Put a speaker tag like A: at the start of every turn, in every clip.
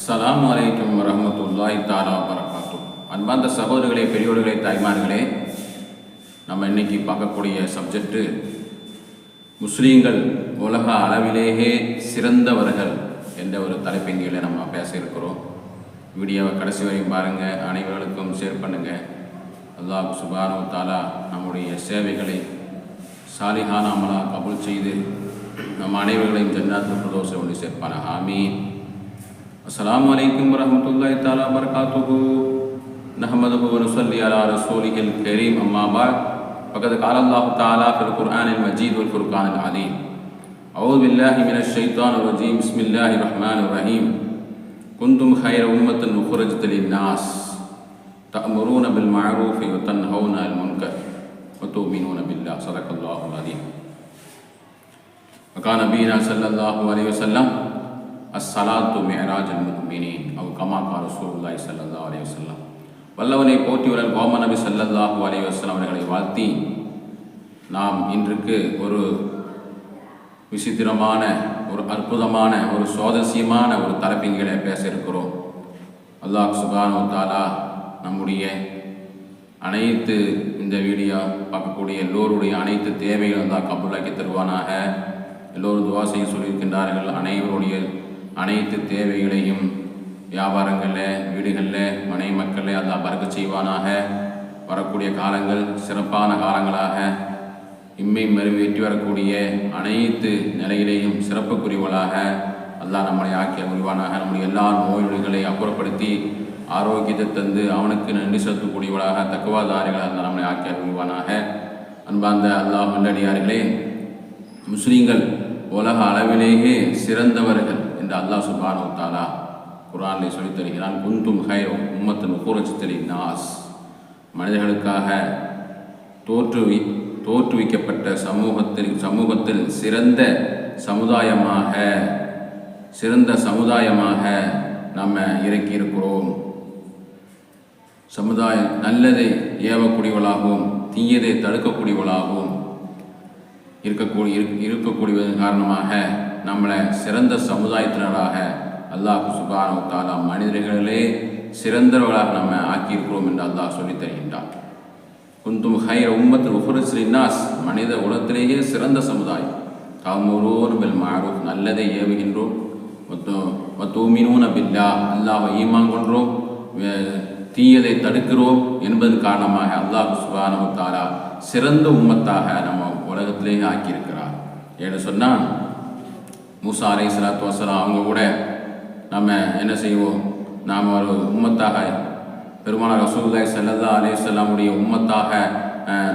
A: அஸ்லாம் வலைக்கம் வரஹ்மத்துல்லாஹி தாலா வரகாத்து அன்பார்ந்த சகோதரர்களே பெரியோர்களே தாய்மார்களே நம்ம இன்னைக்கு பார்க்கக்கூடிய சப்ஜெக்டு முஸ்லீம்கள் உலக அளவிலேயே சிறந்தவர்கள் என்ற ஒரு தலைப்பின் கீழே நம்ம பேச இருக்கிறோம். வீடியோவை கடைசி வரையும் பாருங்கள் அனைவர்களுக்கும் ஷேர் பண்ணுங்கள் அல்லாஹ் சுபானு தாலா நம்முடைய சேவைகளை சாலிஹான அமலா செய்து நம் அனைவர்களையும் ஜன்னாத்து பிரதோஷம் ஒன்று சேர்ப்பான ஆமீன். السلام علیکم ورحمۃ اللہ تعالیٰ وبرکاتہ نحمد ونصلی علی رسول الکریم أما بعد فقد قال اللہ تعالیٰ فی القرآن المجید والفرقان العلیم أعوذ باللہ من الشیطان الرجیم بسم اللہ الرحمن الرحیم کنتم خیر امت أخرجت للناس تأمرون بالمعروف وتنهون عن المنكر وتؤمنون بالله. صدق الله العظيم. وقال نبينا صلى الله عليه وسلم அஸ்ஸலாத்து மியராஜ் முக்மினின் அவ் கமா கா ரசூல்லாய் ஸல்லல்லாஹு அலி வசல்லாம் வல்லவனை போற்றியுடன் கோம நபி சல்லல்லாஹு அலி வஸல்லம் அவர்களை வாழ்த்தி நாம் இன்றுக்கு ஒரு விசித்திரமான ஒரு அற்புதமான ஒரு சுவாரஸ்யமான ஒரு தலைப்பின்களை பேச இருக்கிறோம். அல்லாஹ் சுபானு தாலா நம்முடைய அனைத்து இந்த வீடியோ பார்க்கக்கூடிய எல்லோருடைய அனைத்து தேவைகளும் தான் கபூலாக்கி தருவானாக. எல்லோரும் துவா செய்ய சொல்லியிருக்கின்றார்கள். அனைவருடைய அனைத்து தேவைகளையும் வியாபாரங்களில் வீடுகளில் மனை மக்களில் அல்லா பறக்க செய்வானாக. வரக்கூடிய காலங்கள் சிறப்பான காலங்களாக. இம்மை மறுவேற்றி வரக்கூடிய அனைத்து நிலையிலேயும் சிறப்புக்குரியவளாக. அல்லாஹ் நம்மளை ஆக்கிய முடிவானாக நம்முடைய எல்லா நோய்களை அப்புறப்படுத்தி ஆரோக்கியத்தை தந்து அவனுக்கு நன்றி செலுத்தக்கூடியவளாக தக்குவாதாரிகள் அந்த நம்மளை ஆக்கிய முடிவானாக அன்பார்ந்த அல்லாஹ் மண்டடியார்களே முஸ்லீம்கள் உலக அளவிலேயே சிறந்தவர்கள். என்று அல்லாஹ் சுபானு தாலா குரானில் சொல்லித் தருகிறான் குந்தும் ஹைரோ உம்மத்தின் கூறச்சித்தலி நாஸ். மனிதர்களுக்காக தோற்றுவி தோற்றுவிக்கப்பட்ட சமூகத்தில் சமூகத்தில் சிறந்த சமுதாயமாக சிறந்த சமுதாயமாக நம்ம இறக்கியிருக்கிறோம் சமுதாயம் நல்லதை ஏவக்கூடியவளாகவும் தீயதை தடுக்கக்கூடியவளாகவும் இருக்கக்கூடிய இருக்கக்கூடியதன் காரணமாக நம்மளை சிறந்த சமுதாயத்தினராக அல்லாஹ் சுபானு தாலா மனிதர்களே சிறந்தவர்களாக நம்ம ஆக்கியிருக்கிறோம் என்று அல்லாஹ் சொல்லித் தருகின்றார் குந்தும் ஹைர உம்மத்தில் உஹுரஸ்லின்னாஸ் மனித உலகத்திலேயே சிறந்த சமுதாயம். காமூரோன் பில் மாரூப் நல்லதை ஏவுகின்றோம். தூமினூன பில்லா அல்லாஹ் ஈமான் கொன்றோம். தீயதை தடுக்கிறோம் என்பதன் காரணமாக அல்லாஹ் சுபானு தாலா சிறந்த உம்மத்தாக நம்ம உலகத்திலேயே ஆக்கியிருக்கிறார். ஏன்னு சொன்னால் மூசா அலை சலாத்து வசலாம் அவங்க கூட நம்ம என்ன செய்வோம்? நாம் ஒரு உம்மத்தாக பெருமான ரசூல்லாய் சல்லல்லா அலே சொல்லாமுடைய உம்மத்தாக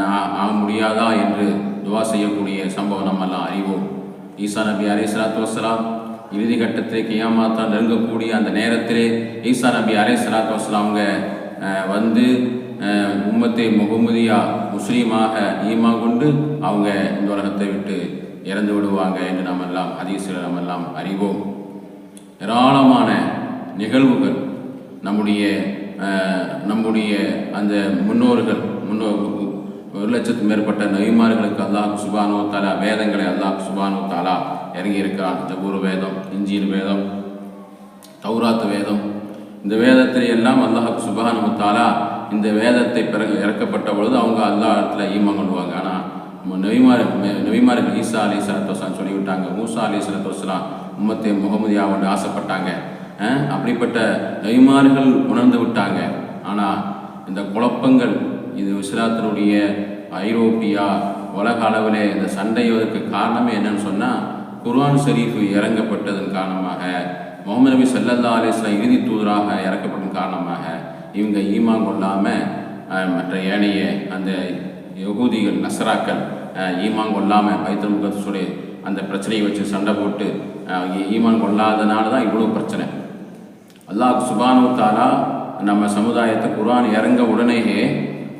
A: நான் ஆக முடியாதா என்று துவா செய்யக்கூடிய சம்பவம் நம்மெல்லாம் அறிவோம். ஈசா நபி அலே சலாத்து வசலாம் இறுதி கட்டத்தில் கியாமாத்தான் நெருங்கக்கூடிய அந்த நேரத்திலே ஈசா நபி அலே சலாத்து வசலாம் அவங்க வந்து உம்மத்தை முகமதியா முஸ்லீமாக ஈமா கொண்டு அவங்க இந்த உலகத்தை விட்டு இறந்து விடுவாங்க என்று நாம் எல்லாம் அதிகசில நாம் எல்லாம் அறிவோம். ஏராளமான நிகழ்வுகள் நம்முடைய நம்முடைய அந்த முன்னோர்கள் முன்னோர் ஒரு லட்சத்துக்கு மேற்பட்ட நபிமார்களுக்கு அல்லாஹ் சுபானோ தாலா வேதங்களை அல்லாஹ் சுபானோ தாலா இறங்கியிருக்கிறான். இந்த ஊர் வேதம் இஞ்சியில் வேதம் தௌராத்து வேதம் இந்த வேதத்திலே எல்லாம் அல்லாஹ் சுபானோ தாலா இந்த வேதத்தை பிறகு இறக்கப்பட்ட பொழுது அவங்க அல்லா இடத்துல ஈமா ஆனால் நபிமார் நபிமாருக்கு ஈசா அலி சலத்தோசலாம் சொல்லிவிட்டாங்க. மூசா அலி சலத்தோசலாம் உம்மத்தை முகமதியாக ஆசைப்பட்டாங்க. அப்படிப்பட்ட நபிமார்கள் உணர்ந்து விட்டாங்க. ஆனால் இந்த குழப்பங்கள் இது இஸ்லாத்தினுடைய ஐரோப்பியா உலக அளவில் இந்த சண்டைவதற்கு காரணமே என்னன்னு சொன்னால் குர்ஆன் ஷரீஃப் இறங்கப்பட்டதன் காரணமாக முகமது நபி சல்லல்லா அலிஸ்லாம் இறுதி தூதராக இறக்கப்பட்டதன் காரணமாக இவங்க ஈமான் கொள்ளாமல் மற்ற ஏனைய அந்த யகுதிகள் நசராக்கள் ஈமான் கொள்ளாமல் பைத்தல் முகத்துடைய அந்த பிரச்சனையை வச்சு சண்டை போட்டு ஈமான் கொள்ளாதனால தான் இவ்வளோ பிரச்சனை. அல்லாஹ் சுபானு தாலா நம்ம சமுதாயத்தை குரான் இறங்க உடனேயே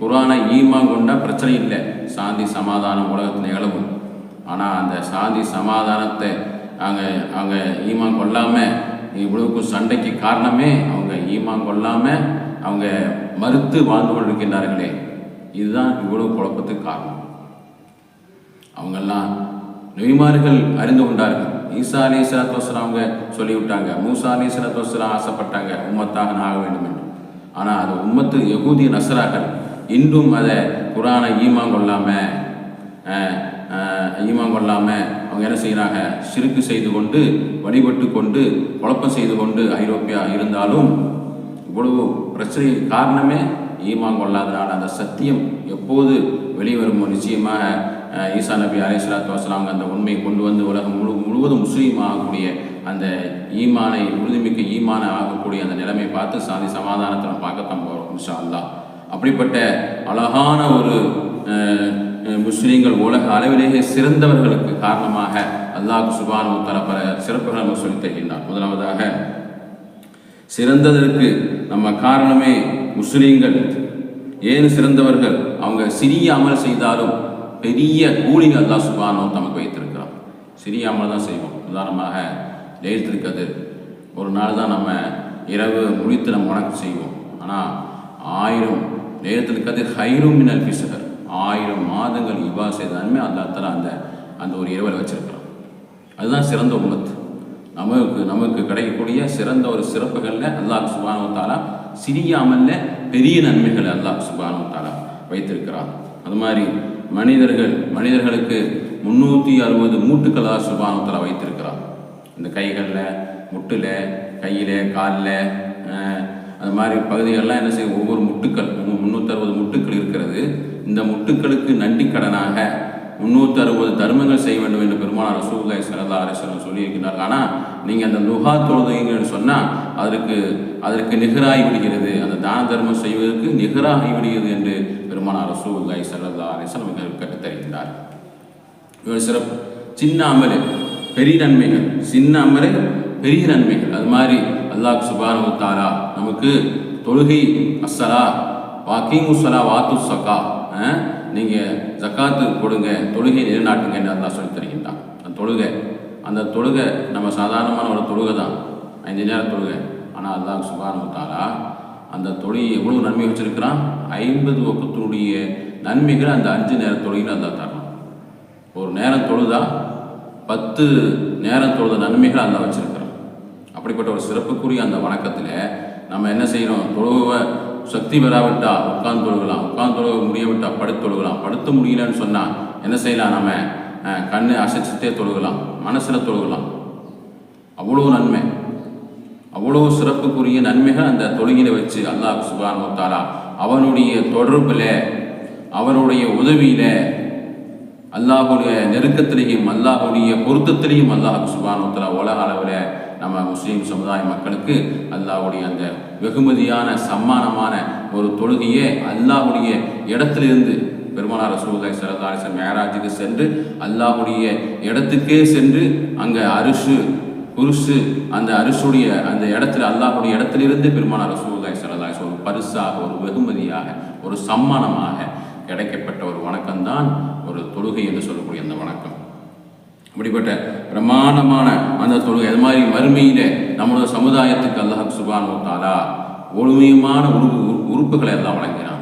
A: குரானை ஈமான் கொண்டா பிரச்சனை இல்லை. சாந்தி சமாதானம் உலகத்தில் நிகழவும் ஆனால் அந்த சாந்தி சமாதானத்தை அவங்க அவங்க ஈமான் கொள்ளாமல் இவ்வளவுக்கும் சண்டைக்கு காரணமே அவங்க ஈமான் கொள்ளாமல் அவங்க மறுத்து வாழ்ந்து கொண்டிருக்கின்றார்களே. இதுதான் இவ்வளவு குழப்பத்துக்கு காரணம். அவங்கெல்லாம் நெய்மார்கள் அறிந்து கொண்டார்கள். ஈசா அலி சலாத்து வஸ்லாம் அவங்க சொல்லிவிட்டாங்க. மூசா அலி சலாத்து வஸ்லாம் ஆசைப்பட்டாங்க உம்மத்தாக நான் ஆக வேண்டும் என்று. ஆனால் அது உம்மத்து யகூதிய நசராக்கள் இன்றும் அதை குரானை ஈமான் கொள்ளாமல் ஈமான் கொள்ளாமல் அவங்க என்ன செய்கிறாங்க சிறுக்கு செய்து கொண்டு வழிபட்டு கொண்டு குழப்பம் செய்து கொண்டு ஐரோப்பியா இருந்தாலும் இவ்வளவு பிரச்சனை காரணமே ஈமான் கொள்ளாதனால அந்த சத்தியம் எப்போது வெளிவருமோ நிச்சயமாக ஈசா நபி அலைஹிஸ்ஸலாத்து வசலாம் அந்த உண்மையை கொண்டு வந்து உலகம் முழு முழுவதும் முஸ்லீம் ஆகக்கூடிய அந்த ஈமானை உறுதிமிக்க ஈமானை ஆகக்கூடிய அந்த நிலைமை பார்த்து சாதி சமாதானத்தை நம்ம பார்க்கத்தான் போகிறோம் இன்ஷா அல்லாஹ் அப்படிப்பட்ட அழகான ஒரு முஸ்லீம்கள் உலக அளவிலேயே சிறந்தவர்களுக்கு காரணமாக அல்லாஹ் சுபானு தர பல சிறப்புகளை நம்ம சொல்லி தருகின்றார் முதலாவதாக சிறந்ததற்கு நம்ம காரணமே முஸ்லீம்கள். ஏன் சிறந்தவர்கள்? அவங்க சிறிய அமல் செய்தாலும் பெரிய கூலிங்க அல்லா சுபானோ தமக்கு வைத்திருக்கிறான் சிரியாமல் தான் செய்வோம். உதாரணமாக லேத்தில் கதிர் ஒரு நாள் தான் நம்ம இரவு முடித்து நம்ம வணக்கம் செய்வோம். ஆனால் ஆயிரம் லேத்தில் கதிர் ஹைரும் மினல் பிசகர் ஆயிரம் மாதங்கள் இவா செய்தாலுமே அந்த தஆலா அந்த அந்த ஒரு இரவல் வச்சிருக்கிறான். அதுதான் சிறந்த உமத்து நமக்கு நமக்கு கிடைக்கக்கூடிய சிறந்த ஒரு சிறப்புகளில் அல்லாஹ் சுபானு தாலா சிறிய பெரிய நன்மைகள் அல்லாஹ் சுபானு தாலா வைத்திருக்கிறான். அது மாதிரி மனிதர்கள் மனிதர்களுக்கு முந்நூற்றி அறுபது மூட்டுக்கள் அல்லாஹ் சுபானு வைத்திருக்கிறான் இந்த கைகளில் முட்டில் கையில் காலில் அது மாதிரி பகுதிகளெலாம் என்ன செய்யும்? ஒவ்வொரு முட்டுக்கள் முந்நூற்றறுபது முட்டுக்கள் இருக்கிறது. இந்த முட்டுக்களுக்கு நன்றி கடனாக முந்நூற்றி அறுபது தர்மங்கள் செய்ய வேண்டும் என்று பெருமானார் ரசூல்லாய் சரதா அரசனம் சொல்லியிருக்கிறார் ஆனால் நீங்கள் அந்த நுகா தொழுதுங்கன்னு சொன்னால் அதற்கு அதற்கு நிகராகி விடுகிறது. அந்த தான தர்மம் செய்வதற்கு நிகராகி விடுகிறது என்று பெருமானார் ரசூல்லாய் சரதா அரசன் மிக கற்றுத்தருகின்றார். இவர் சிறப்பு. சின்ன அமலு பெரிய நன்மைகள். சின்ன அமலு பெரிய நன்மைகள். அது மாதிரி அல்லாஹ் சுபானு தாரா நமக்கு தொழுகை அசலா வாக்கிங் சலா வாத்து சக்கா நீங்கள் ஜக்காத்து கொடுங்க தொழுகை நிலைநாட்டுங்க என்று அல்லாஹ் சொல்லி தருகின்றான். அந்த தொழுகை அந்த தொழுகை நம்ம சாதாரணமான ஒரு தொழுகை தான். ஐந்து நேரம் தொழுகை. ஆனால் அல்லாஹ் சுபானு தாரா அந்த தொழுகை எவ்வளவு நன்மை வச்சிருக்கிறான்? ஐம்பது வக்கத்தினுடைய நன்மைகள் அந்த அஞ்சு நேரம் தொழுகையில் அந்த தரலாம் ஒரு நேரம் தொழுதா பத்து நேரம் தொழுத நன்மைகள் அந்த வச்சிருக்கிறோம். அப்படிப்பட்ட ஒரு சிறப்புக்குரிய அந்த வணக்கத்தில் நம்ம என்ன செய்கிறோம் தொழுவ சக்தி பெறாவிட்டால் உட்கார்ந்து தொழுகலாம். உட்கார்ந்து தொழுக முடியவிட்டா படுத்து தொழுகலாம். படுத்த முடியலன்னு சொன்னால் என்ன செய்யலாம் நம்ம? அஹ், கண்ணு அசைச்சிட்டே தொழுகலாம். மனசில் தொழுகலாம். அவ்வளோ நன்மை. அவ்வளோ சிறப்புக்குரிய நன்மைகள் அந்த தொழுகையில வச்சு அல்லாஹ் சுபான் தாலா அவனுடைய தொடர்பில் அவனுடைய உதவியில் அல்லாஹுடைய நெருக்கத்திலையும் அல்லாஹுடைய பொருத்தத்திலையும் அல்லாஹ் சுபானுத்தலா உலக அளவில் நம்ம முஸ்லீம் சமுதாய மக்களுக்கு அல்லாஹுடைய அந்த வெகுமதியான சம்மானமான ஒரு தொழுகையே அல்லாஹுடைய இடத்திலிருந்து பெருமானார் ரசூலுல்லாஹி சரதாரிசன் மேராஜுக்கு சென்று அல்லாஹுடைய இடத்துக்கே சென்று அங்கே அரிசு குருசு அந்த அரிசுடைய அந்த இடத்துல அல்லாஹுடைய இடத்திலிருந்து பெருமானார் ரசூலுல்லாஹி ஸல்லல்லாஹு பரிசாக ஒரு வெகுமதியாக ஒரு சம்மானமாக கிடைக்கப்பட்ட ஒரு வணக்கம்தான் ஒரு தொழுகை என்று சொல்லக்கூடிய அந்த வணக்கம். இப்படிப்பட்ட பிரமாண்டமான அந்த தொழுகை அது மாதிரி வறுமையில் நம்மளோட சமுதாயத்துக்கு அல்லாஹ் சுபான் தாலா ஒழுமையமான உறுப்பு உறுப்புகளை எல்லாம் வழங்கினான்.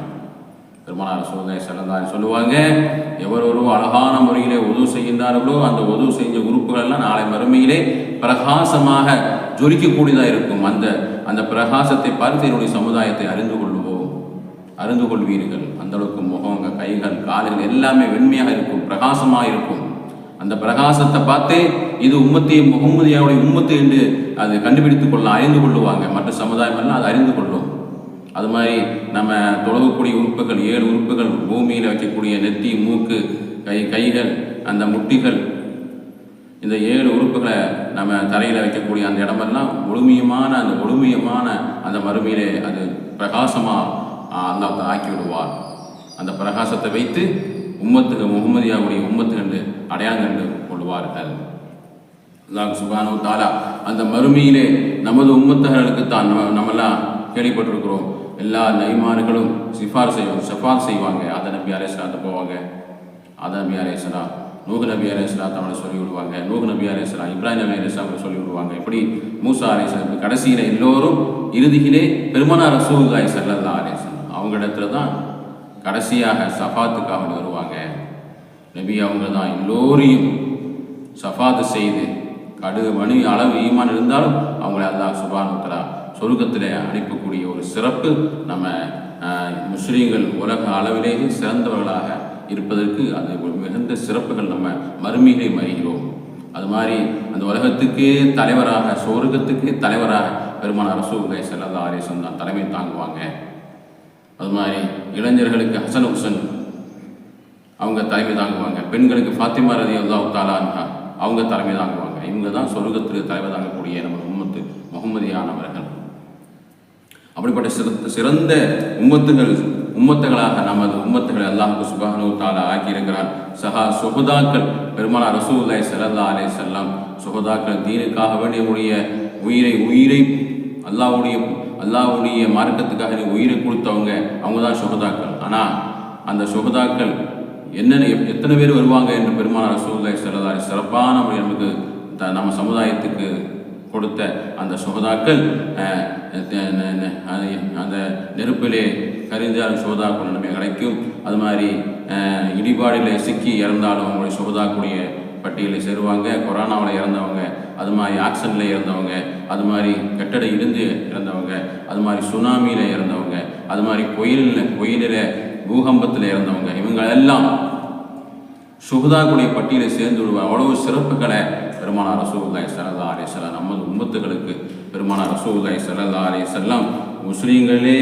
A: பெருமானார் சோதனை சிறந்தார் சொல்லுவாங்க எவர் ஒரு அழகான முறையிலே உதவு செய்கின்றார்களோ அந்த உதவு செஞ்ச உறுப்புகள் எல்லாம் நாளை மறுமையிலே பிரகாசமாக ஜொலிக்கக்கூடியதாக இருக்கும். அந்த அந்த பிரகாசத்தை பார்த்து என்னுடைய சமுதாயத்தை அறிந்து கொள்வோம் அறிந்து கொள்வீர்கள். அந்த அளவுக்கு முகங்க கைகள் கால்கள் எல்லாமே வெண்மையாக இருக்கும் பிரகாசமாக இருக்கும். அந்த பிரகாசத்தை பார்த்து இது உம்மத்தி முகமதியாவுடைய உம்மத்து என்று அது கண்டுபிடித்துக் கொள்ள அறிந்து கொள்ளுவாங்க. மற்ற சமுதாயம் எல்லாம் அது அறிந்து கொள்ளும். அது மாதிரி நம்ம தொழகக்கூடிய உறுப்புகள் ஏழு உறுப்புகள் பூமியில் வைக்கக்கூடிய நெத்தி மூக்கு கை கைகள் அந்த முட்டிகள் இந்த ஏழு உறுப்புகளை நம்ம தரையில் வைக்கக்கூடிய அந்த இடமெல்லாம் முழுமையமான அந்த ஒழுமியமான அந்த மறுமையிலே அது பிரகாசமாக அல்லாஹ் ஆக்கி விடுவார் அந்த பிரகாசத்தை வைத்து உம்மத்துக்கு முகமதியாவுடைய உம்மத்து கண்டு அடையாளம் கண்டு கொள்வார்கள். அல்லாஹ் சுபானு தாலா அந்த மறுமையிலே நமது உம்மத்தர்களுக்கு தான் நம்ம நம்மெல்லாம் கேள்விப்பட்டிருக்கிறோம். எல்லா நைமார்களும் சிஃபார் செய்வோம் செஃபார் செய்வாங்க. அதை நம்பி அலேஸ்லாத்த போவாங்க. அதை நம்பி அலேஸ்லா நூகு நபி அலேஸ்லாத் அவனை சொல்லி விடுவாங்க நூகு நபி அலேஸ்லா இப்ராஹிம் நபி அலேஸ்லாம் சொல்லி விடுவாங்க இப்படி மூசா அலேஸ்லாம் கடைசியில் எல்லோரும் இறுதியிலே பெருமனார் ரசூல்லாய் சல்லல்லா அலேஸ்லாம் அவங்க இடத்துல தான் கடைசியாக சஃபாத்துக்காக வருவாங்க. நபி அவங்க தான் எல்லோரையும் சஃபாத்து செய்து கடுகு மணி அளவு ஈமான் இருந்தாலும் அவங்கள அல்லாஹ் சுபானுத்தலா சொருக்கத்தில் அனுப்பக்கூடிய ஒரு சிறப்பு நம்ம முஸ்லீம்கள் உலக அளவிலேயே சிறந்தவர்களாக இருப்பதற்கு அது ஒரு மிகுந்த சிறப்புகள் நம்ம மறுமையிலே மறிகிறோம். அது மாதிரி அந்த உலகத்துக்கே தலைவராக சொர்க்கத்துக்கே தலைவராக பெருமான அரசோகை செல்லாத ஆரேசன் தான் தலைமை தாங்குவாங்க. அது மாதிரி இளைஞர்களுக்கு ஹசன் ஹுசன் அவங்க தலைமை தாங்குவாங்க. பெண்களுக்கு ஃபாத்திமா ரதி அல்லாஹ் தாலான்ஹா அவங்க தலைமை தாங்குவாங்க. இவங்க தான் சொர்க்கத்துக்கு தலைமை தாங்கக்கூடிய நம்ம உம்மத்து முகமதியானவர்கள் அப்படிப்பட்ட சிறந்த சிறந்த உம்மத்துகள் உம்மத்துகளாக நமது உம்மத்துகளை அல்லாஹுக்கு சுபானு தாலா ஆக்கியிருக்கிறார். சஹா சுகதாக்கள் பெருமானா ரசூல்லாய் சல்லா அலே செல்லாம் சுகதாக்கள் தீனுக்காக வேண்டிய உயிரை உயிரை அல்லாஹ்வுடைய அல்லாவுடைய மார்க்கத்துக்காக நீ உயிரை கொடுத்தவங்க அவங்க தான் சுகதாக்கள். ஆனால் அந்த சுகதாக்கள் என்னென்ன எத்தனை பேர் வருவாங்க என்று பெருமான ரசூல்லாய் சல்லா அலி சிறப்பான நமக்கு த- நம்ம சமுதாயத்துக்கு கொடுத்த அந்த சுகதாக்கள் அந்த நெருப்பிலே கரிந்தாலும் சுகதாக்கள் நன்மை கிடைக்கும். அது மாதிரி இடிபாடில் சிக்கி இறந்தாலும் அவங்களுடைய சுகதாக்குடைய பட்டியலில் சேருவாங்க கொரோனாவில் இறந்தவங்க அது மாதிரி ஆக்சிடென்ட்டில் இறந்தவங்க அது மாதிரி கட்டட இருந்து இறந்தவங்க அது மாதிரி சுனாமியில் இறந்தவங்க அது மாதிரி புயலில் புயலில் பூகம்பத்தில் இறந்தவங்க இவங்களெல்லாம் சுகதாக்குடைய பட்டியலை சேர்ந்து விடுவாங்க. அவ்வளவு சிறப்புகளை பெருமானார் ரசூல்லாய் சல்லா அலி நமது உம்மத்துகளுக்கு பெருமானார் ரசூல்லாய் சல்லா அலி செல்லம் முஸ்லீம்களே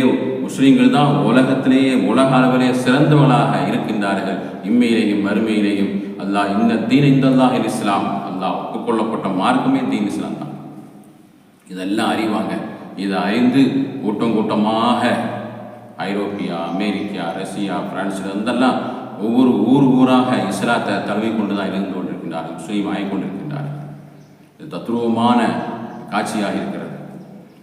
A: முஸ்லீம்கள் தான் உலகத்திலேயே உலக அளவிலே சிறந்தவர்களாக இருக்கின்றார்கள். இம்மையிலேயும் மறுமையிலேயும் அல்லாஹ் இந்த தீன் இந்த அல்லாஹ் இஸ்லாம். அல்லாஹ் ஒப்புக்கொள்ளப்பட்ட மார்க்கமே தீன் இஸ்லாம் தான். இதெல்லாம் அறிவாங்க. இதை அறிந்து கூட்டம் கூட்டமாக ஐரோப்பியா அமெரிக்கா ரஷ்யா பிரான்ஸ் இருந்தெல்லாம் ஒவ்வொரு ஊர் ஊராக இஸ்லாத்தை தழுவி கொண்டு தான் இருந்து கொண்டிருக்கின்றார்கள் முஸ்லீம் ஆகிக் கொண்டிருக்கின்றார்கள். இது தத்ரூபமான காட்சியாக இருக்கிறது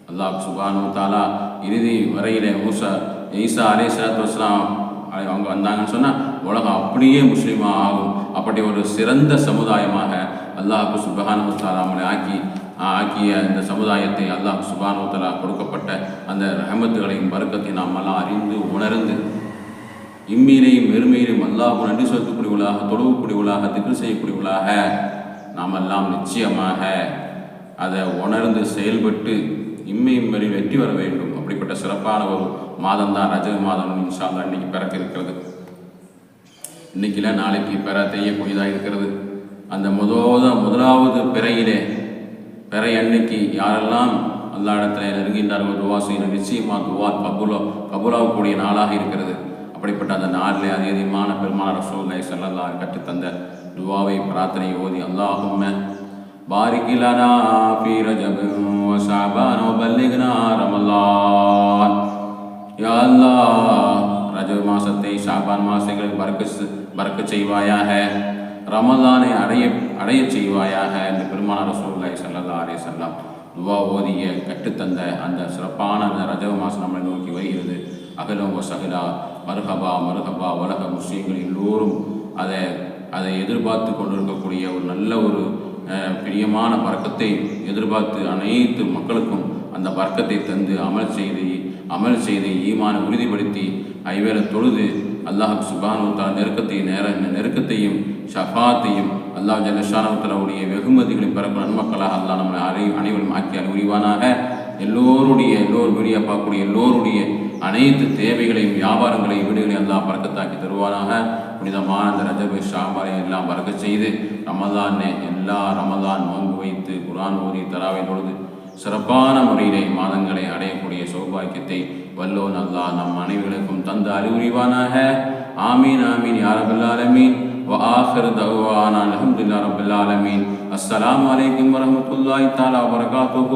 A: அல்லாஹ் சுபானு தாலா இறுதி வரையிலே மூசா ஈசா அலே சலாத்து வஸ்லாம் அவங்க வந்தாங்கன்னு சொன்னால் உலகம் அப்படியே முஸ்லீமாக ஆகும். அப்படி ஒரு சிறந்த சமுதாயமாக அல்லாஹ் சுபஹானு தாலா ஆக்கி ஆக்கிய இந்த சமுதாயத்தை அல்லாஹ் சுபானு தாலா கொடுக்கப்பட்ட அந்த ரஹமத்துகளையும் பருக்கத்தையும் நாம் எல்லாம் அறிந்து உணர்ந்து இம்மையிலையும் வெறுமையிலையும் அல்லாஹ் நன்றி செலுத்தக்கூடியவர்களாக தொழுவக்கூடியவளாக திக்கு செய்யக்கூடியவளாக நாம் எல்லாம் நிச்சயமாக அதை உணர்ந்து செயல்பட்டு இம்மையும் வரை வெற்றி வர வேண்டும். அப்படிப்பட்ட சிறப்பான ஒரு மாதம் தான் ரஜக மாதம் இன்ஷால்லா இன்னைக்கு பிறக்க இருக்கிறது. இன்னைக்கில நாளைக்கு பெற தெய்யக்கூடியதாக இருக்கிறது. அந்த முதோத முதலாவது பிறையிலே பிறை அன்னைக்கு யாரெல்லாம் அல்லா இடத்துல நெருங்கின்றார்கள் துவா செய்யணும் நிச்சயமாக துவா கபுலோ கபுலாகக்கூடிய நாளாக இருக்கிறது. அப்படிப்பட்ட அந்த நாளிலே அதிகமான பெருமான ரசோல்லை செல்லல்லா கற்றுத்தந்த துவாவை பிரார்த்தனை ஓதி அல்லாஹும்ம بارك لنا في رجب وشعبان وبلغنا رمضان. ரமலான் யா அல்லாஹ் ரஜப் மாசத்தை ஷாபான் மாசங்களுக்கு பறக்க பறக்க செய்வாயாக ரமதானை அடைய அடைய செய்வாயாக என்று பெருமான ரசூல்லாய் சல்லல்லா அலே வஸல்லம் துவா ஓதிய கற்றுத்தந்த அந்த சிறப்பான அந்த ரஜவ மாதம் நம்மளை நோக்கி வருகிறது அகலம் ஓ சகலா மருகபா மருகபா உலக முஸ்லீம்கள் எல்லோரும் அதை அதை எதிர்பார்த்து கொண்டிருக்கக்கூடிய ஒரு நல்ல ஒரு பிரியமான பறக்கத்தை எதிர்பார்த்து அனைத்து மக்களுக்கும் அந்த வர்க்கத்தை தந்து அமல் செய்து அமல் செய்து ஈமான உறுதிப்படுத்தி ஐவேளை தொழுது அல்லாஹ் சுபானுத்தால் நெருக்கத்தை நேர நெருக்கத்தையும் ஷஃபாத்தையும் அல்லாஹ் ஜல்லஷானவத்தலாவுடைய வெகுமதிகளையும் பிறப்பு நன்மக்களாக அல்லாஹ் நம்மளை அனை அனைவரும் ஆக்கி அறிவுரிவானாக எல்லோருடைய எல்லோரும் வெளியே பார்க்கக்கூடிய எல்லோருடைய அனைத்து தேவைகளையும் வியாபாரங்களையும் வீடுகளையும் அல்லாஹ் பறக்கத்தாக்கி தருவானாக. புனிதமான அந்த ரஜப ஷாபாரை எல்லாம் பறக்க செய்து ரமலானே எல்லா ரமலான் நோன்பு வைத்து குரான் ஓதி தராவை தொழுது சிறப்பான முறையிலே மாதங்களை அடையக்கூடிய சௌபாக்கியத்தை வல்லோன் அல்லாஹ் நம் அனைவருக்கும் தந்த அறிவுரிவானாக ஆமீன் ஆமீன் யா ரப்பல் ஆலமீன் وآخر دعوانا الحمد لله رب العالمين السلام عليكم ورحمة الله تعالى وبركاته